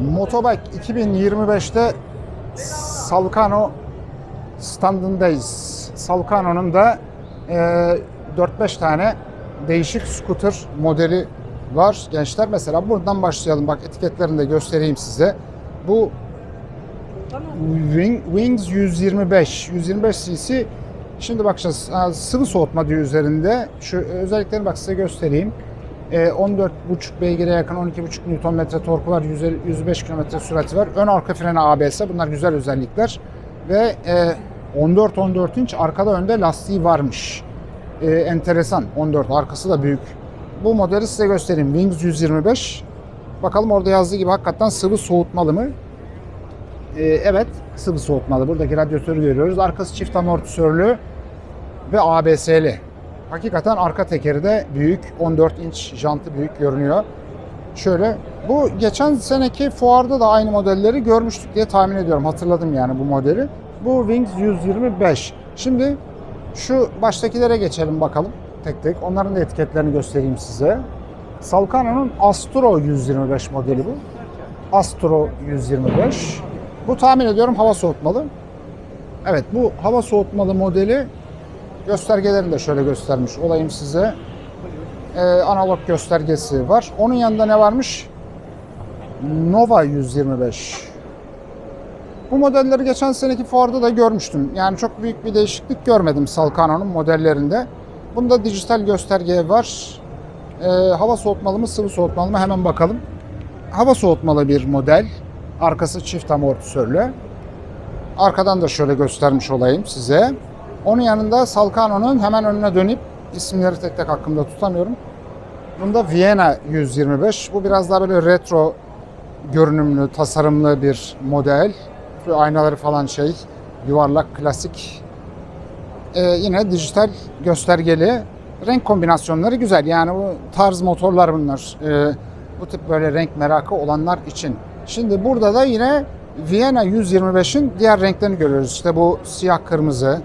Motobike 2025'te Salkano standındayız. Salkano'nun da e, 4-5 tane değişik scooter modeli var gençler. Mesela buradan başlayalım. Bak etiketlerini de göstereyim size. Bu Wing, Wings 125. 125 cc. Şimdi bakacağız. Sıvı soğutma diyor üzerinde. Şu özelliklerini bak size göstereyim. Ee, 14,5 beygire yakın 12,5 Nm torku var. 150 105 km sürati var. Ön arka freni ABS. Bunlar güzel özellikler. Ve e, 14-14 inç arkada önde lastiği varmış. E, enteresan. 14. Arkası da büyük. Bu modeli size göstereyim. Wings 125. Bakalım orada yazdığı gibi hakikaten sıvı soğutmalı mı? Evet sıvı soğutmalı. Buradaki radyatörü görüyoruz. Arkası çift amortisörlü ve ABS'li. Hakikaten arka tekeri de büyük. 14 inç jantı büyük görünüyor. Şöyle bu geçen seneki fuarda da aynı modelleri görmüştük diye tahmin ediyorum. Hatırladım yani bu modeli. Bu Wings 125. Şimdi şu baştakilere geçelim bakalım tek tek. Onların da etiketlerini göstereyim size. Salkano'nun Astro 125 modeli bu. Astro 125. Bu tahmin ediyorum hava soğutmalı. Evet bu hava soğutmalı modeli göstergelerini de şöyle göstermiş olayım size. Ee, analog göstergesi var. Onun yanında ne varmış? Nova 125. Bu modelleri geçen seneki fuarda da görmüştüm. Yani çok büyük bir değişiklik görmedim Salkano'nun modellerinde. Bunda dijital gösterge var. Ee, hava soğutmalı mı, sıvı soğutmalı mı hemen bakalım. Hava soğutmalı bir model. Arkası çift amortisörlü. Arkadan da şöyle göstermiş olayım size. Onun yanında Salkano'nun hemen önüne dönüp isimleri tek tek hakkında tutamıyorum. Bunda Vienna 125. Bu biraz daha böyle retro görünümlü, tasarımlı bir model. Şu aynaları falan şey, yuvarlak, klasik. Ee, yine dijital göstergeli. Renk kombinasyonları güzel. Yani bu tarz motorlar bunlar. Ee, bu tip böyle renk merakı olanlar için. Şimdi burada da yine Vienna 125'in diğer renklerini görüyoruz. İşte bu siyah kırmızı,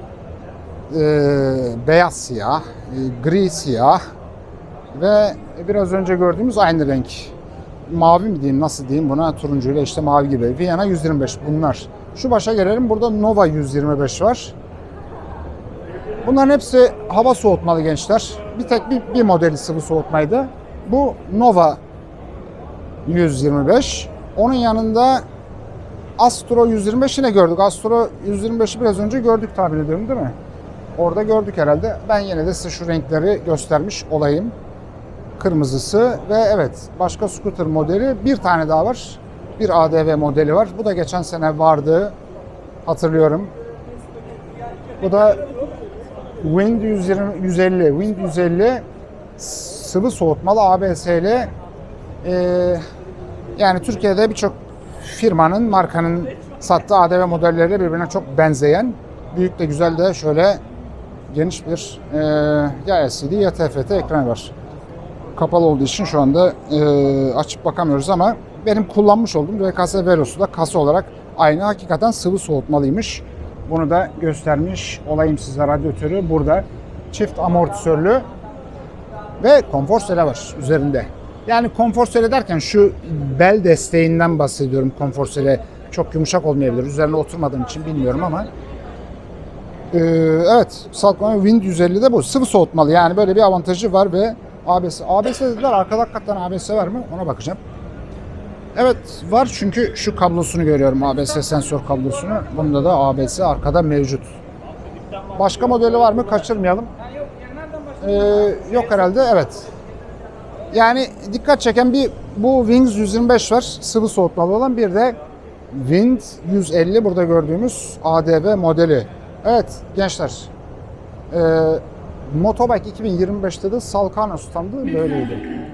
e, beyaz siyah, e, gri siyah ve biraz önce gördüğümüz aynı renk. Mavi mi diyeyim nasıl diyeyim buna turuncuyla işte mavi gibi. Vienna 125 bunlar. Şu başa gelelim burada Nova 125 var. Bunların hepsi hava soğutmalı gençler. Bir tek bir, bir modeli sıvı soğutmaydı. Bu Nova 125. Onun yanında Astro 125 yine gördük. Astro 125'i biraz önce gördük tahmin ediyorum değil mi? Orada gördük herhalde. Ben yine de size şu renkleri göstermiş olayım. Kırmızısı ve evet başka scooter modeli bir tane daha var. Bir ADV modeli var. Bu da geçen sene vardı. Hatırlıyorum. Bu da Wind 120, 150. Wind 150 sıvı soğutmalı ABS'li ee, yani Türkiye'de birçok firmanın, markanın sattığı ADV modelleriyle birbirine çok benzeyen, büyük de güzel de şöyle geniş bir e, ya LCD ya TFT ekranı var. Kapalı olduğu için şu anda e, açıp bakamıyoruz ama benim kullanmış olduğum RKS Velos'u da kasa olarak aynı. Hakikaten sıvı soğutmalıymış. Bunu da göstermiş olayım size radyatörü burada. Çift amortisörlü ve konfor sele var üzerinde. Yani konfor sele derken şu bel desteğinden bahsediyorum konfor sele. Çok yumuşak olmayabilir. Üzerine oturmadığım için bilmiyorum ama. Ee, evet, Salkman Wind 150'de bu. Sıvı soğutmalı yani böyle bir avantajı var ve ABS. ABS dediler arkada hakikaten ABS var mı? Ona bakacağım. Evet var çünkü şu kablosunu görüyorum ABS sensör kablosunu. Bunda da ABS arkada mevcut. Başka modeli var mı? Kaçırmayalım. Ee, yok herhalde. Evet. Yani dikkat çeken bir bu Wings 125 var. Sıvı soğutmalı olan bir de Wind 150 burada gördüğümüz ADV modeli. Evet gençler. Ee, Motobike 2025'te de Salkano standı böyleydi.